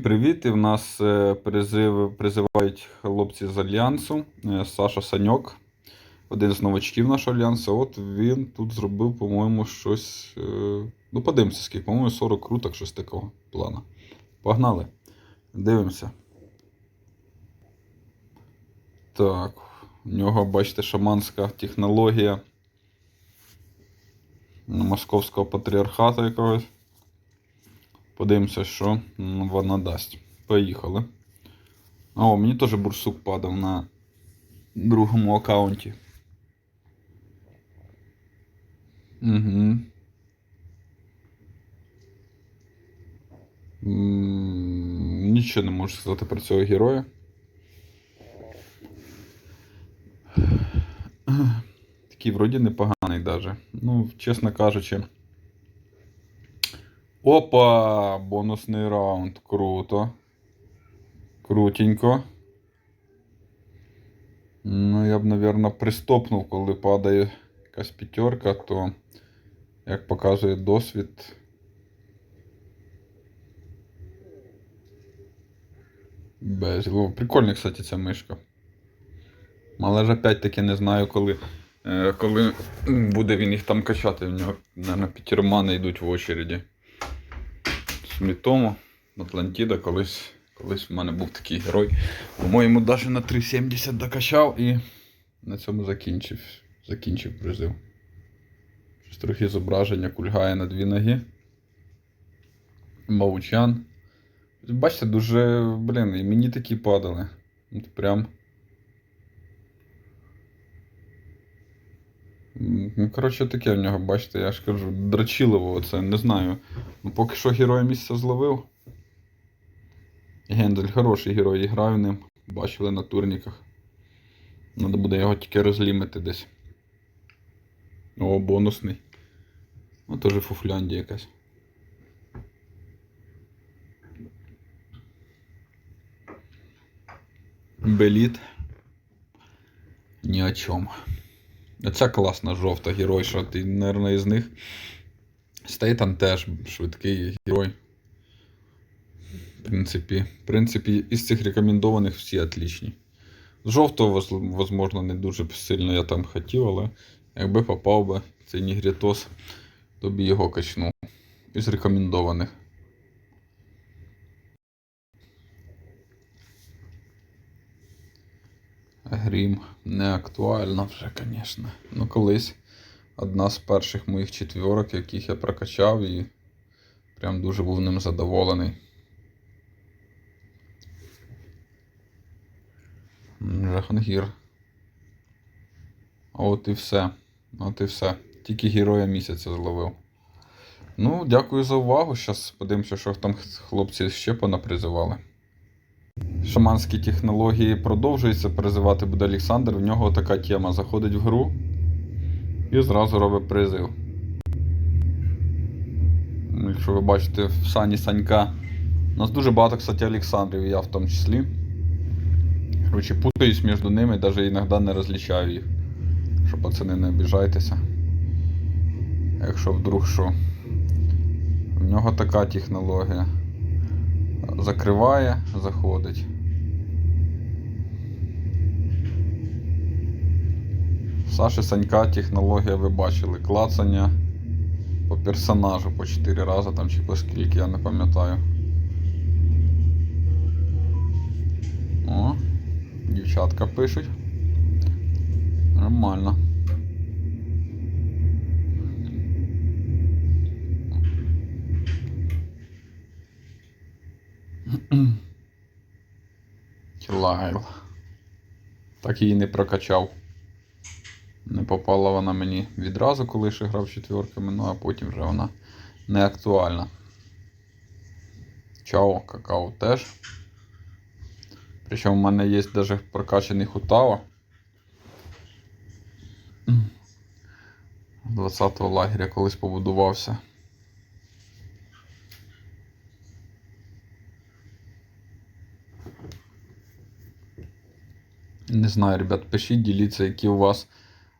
привіт! І в нас е, призив, призивають хлопці з Альянсу. Е, Саша Саньок, один з новачків нашого альянсу. От він тут зробив, по-моєму, щось. е, Ну, подивимося, скільки, по-моєму, 40 круток, щось такого плана. Погнали. Дивимося. Так, у нього, бачите, шаманська технологія московського патріархату якогось. Подивимося, що вона дасть. Поїхали. О, мені теж бурсук падав на другому аккаунті. Угу. Нічого не можу сказати про цього героя. Такий вроді непоганий даже. Ну, чесно кажучи. Опа! Бонусний раунд. Круто. Крутенько. Ну, я б, мабуть, пристопнув, коли падає якась п'ятерка, то, як показує досвід. Безло. Прикольна, кстати, ця мишка. Але ж опять-таки не знаю, коли, е, коли буде він їх там качати. В нього, мабуть, п'ятермани йдуть в очереді. Смітому, Атлантіда, колись, колись в мене був такий герой. По-моєму, навіть на 3,70 докачав і на цьому закінчив, закінчив призив. Щось трохи зображення кульгає на дві ноги. Маучан. Бачите, дуже, блін, і мені такі падали. От прям. Ну, коротше, таке в нього, бачите, я ж кажу, дрочилово оце, не знаю. Ну, поки що героя місця зловив. Гендель хороший герой, граю ним. Бачили на турніках. Надо буде його тільки розлімити десь. О, бонусний. Ну, теж фуфляндія якась. Беліт. Ні о чому. Оця класна жовта геройша, ти, мабуть, із них. Стейтан теж швидкий герой. В принципі, в принципі, із цих рекомендованих всі отлічні. Жовтого, возможно, не дуже сильно я там хотів, але якби попав би цей Нігрітос, то б його качнув. Із рекомендованих. Грім не актуально вже, звісно. Ну, колись одна з перших моїх четвірок, яких я прокачав, і прям дуже був ним задоволений. Жахангір. От і все. От і все. Тільки героя місяця зловив. Ну, дякую за увагу. Зараз подивимося, що там хлопці ще понапризивали. Шаманські технології продовжуються. Призивати буде Олександр. В нього така тема. Заходить в гру і зразу робить призив. Якщо ви бачите в сані Санька. У нас дуже багато, кстати, Олександрів, я в тому числі. Короче, путаюсь між ними, навіть іноді не розлічаю їх. Що пацани не обіжайтеся. Якщо вдруг що. В нього така технологія. Закриває, заходить. Саші Санька технологія ви бачили. Клацання по персонажу по 4 рази там чи по скільки, я не пам'ятаю. О, дівчатка пишуть. Нормально. Лайл. Так її не прокачав. Не попала вона мені відразу, коли ще грав четверками, ну а потім вже вона не актуальна. Чао, какао теж. Причому в мене є навіть прокачаний хутао. 20-го лагеря колись побудувався. Не знаю, ребят, пишіть, діліться, які у вас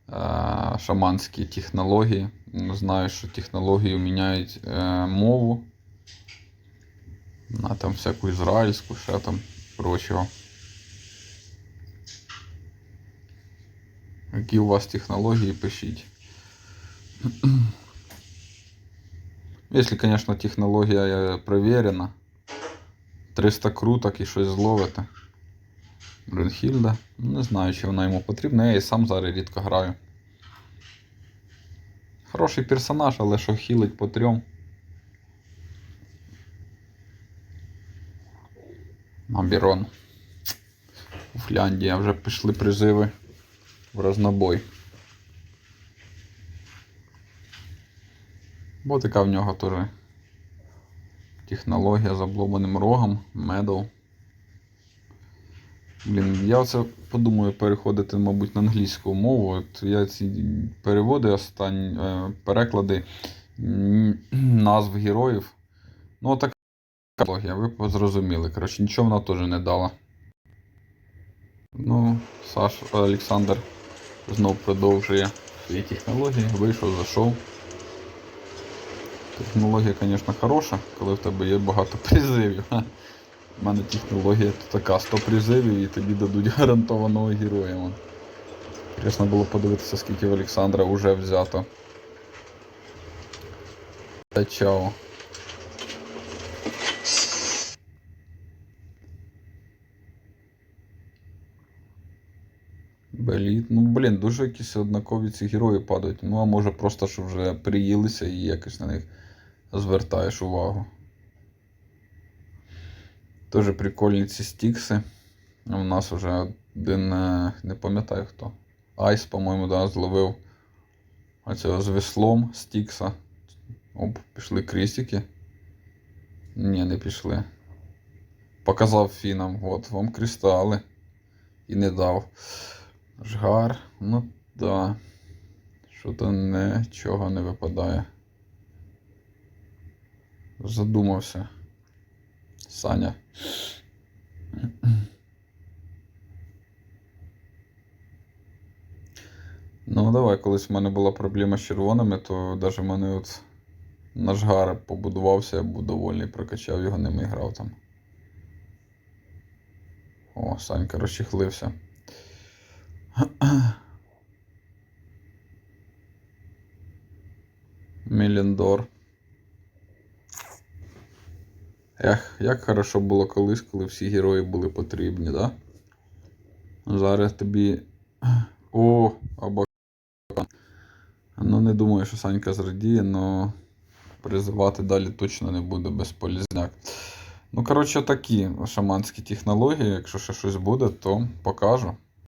е, шаманські технології. Знаю, що технології міняють е, мову. На там всяку ізраїльську, ще там прочого. Які у вас технології, пишіть. Якщо, звісно, технологія перевірена. 300 круток і щось зловите. Брюнхільда. Не знаю, чи вона йому потрібна. Я і сам зараз рідко граю. Хороший персонаж, але що хілить по трьом. Аберон. У Фляндії вже пішли призиви в. Бо така в нього теж технологія з обломаним рогом, медал. Блін, я оце подумаю переходити, мабуть, на англійську мову. От я ці переводи останні, е, переклади назв героїв. Ну, така технологія, ви зрозуміли. Коротше, нічого вона теж не дала. Ну, Саш Олександр знов продовжує свої технології. Вийшов, зайшов. Технологія, звісно, хороша, коли в тебе є багато призивів. У мене технологія то така 100 призивів і тобі дадуть гарантованого героя. Інтересно було подивитися, скільки в Олександра вже взято. Та чао. Беліт. Ну, блін, дуже якісь однакові ці герої падають. Ну, а може просто, що вже приїлися і якось на них звертаєш увагу. Дуже прикольні ці стікси. У нас вже один, е, не пам'ятаю хто. Айс, по-моєму, да, зловив оцього з веслом стікса. Оп, пішли крістики. Ні, не пішли. Показав фінам, от вам кристали. І не дав. Жгар, ну да. Що-то нічого не випадає. Задумався. Саня. Ну, давай, колись в мене була проблема з червоними, то навіть в мене от наш гар побудувався, я був довольний, прокачав його, ними грав там. О, Санька розчехлився. Міліндор. Ех, як хорошо було колись, коли всі герої були потрібні, да? Зараз тобі. О, або. Ну, не думаю, що Санька зрадіє, но призивати далі точно не буде безполізняк. Ну, коротше, такі шаманські технології. Якщо ще щось буде, то покажу.